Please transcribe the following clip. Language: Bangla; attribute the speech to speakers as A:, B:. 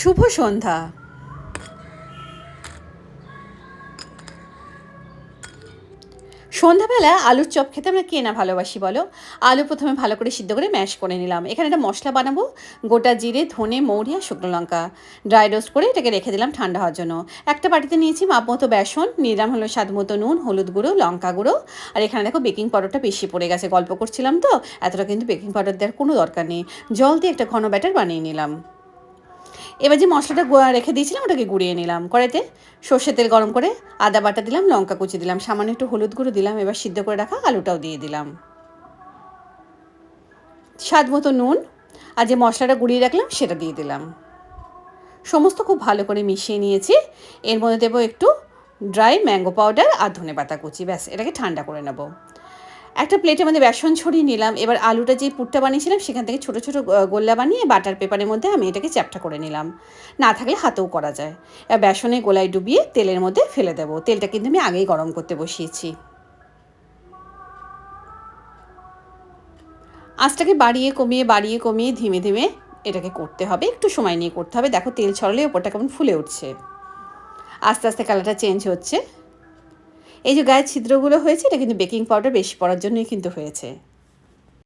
A: শুভ সন্ধ্যা। সন্ধ্যাবেলা আলুর চপ খেতে আমরা কে না ভালোবাসি বলো? আলু প্রথমে ভালো করে সিদ্ধ করে ম্যাশ করে নিলাম। এখানে একটা মশলা বানাবো। গোটা জিরে, ধনে, মৌরি আর শুকনো লঙ্কা। ড্রাই রোস্ট করে এটাকে রেখে দিলাম ঠান্ডা হওয়ার জন্য। একটা বাটিতে নিয়েছি মাপ মতো বেসন, নিলাম হলো স্বাদ মতো নুন, হলুদ গুঁড়ো, লঙ্কা গুঁড়ো। আর এখানে দেখো বেকিং পাউডারটা বেশি পড়ে গেছে। গল্প করছিলাম তো, এতটা কিন্তু বেকিং পাউডার দেওয়ার কোনো দরকার নেই। জল দিয়ে একটা ঘন ব্যাটার বানিয়ে নিলাম। এবার যে মশলাটা রেখে দিয়েছিলাম, ওটাকে গুঁড়িয়ে নিলাম। কড়াইতে সর্ষের তেল গরম করে আদা বাটা দিলাম, লঙ্কা কুচি দিলাম, সামান্য একটু হলুদ গুঁড়ো দিলাম, এবার সিদ্ধ করে রাখা আলুটাও দিয়ে দিলাম। স্বাদ মতো নুন আর যে মশলাটা গুঁড়িয়ে রাখলাম, সেটা দিয়ে দিলাম। সমস্ত খুব ভালো করে মিশিয়ে নিয়েছি। এর মধ্যে দেবো একটু ড্রাই ম্যাঙ্গো পাউডার আর ধনে পাতা কুচি, ব্যাস, এটাকে ঠান্ডা করে নেব। একটা প্লেটের মধ্যে বেসন ছড়িয়ে নিলাম। এবার আলুটা যে পুরটা বানিয়েছিলাম, সেখান থেকে ছোটো ছোটো গোল্লা বানিয়ে বাটার পেপারের মধ্যে আমি এটাকে চ্যাপটা করে নিলাম। না থাকলে হাতেও করা যায়। এবার বেসনে গোলায় ডুবিয়ে তেলের মধ্যে ফেলে দেবো। তেলটা কিন্তু আমি আগেই গরম করতে বসিয়েছি। আঁচটাকে বাড়িয়ে কমিয়ে বাড়িয়ে কমিয়ে ধীমে ধীমে এটাকে করতে হবে। একটু সময় নিয়ে করতে হবে। দেখো তেল ছড়ালে ওপরটা কেমন ফুলে উঠছে। আস্তে আস্তে কালারটা চেঞ্জ হচ্ছে। এই যে গায়ের ছিদ্রগুলো হয়েছে এটা কিন্তু বেকিং পাউডার বেশি পড়ার জন্যই কিন্তু হয়েছে।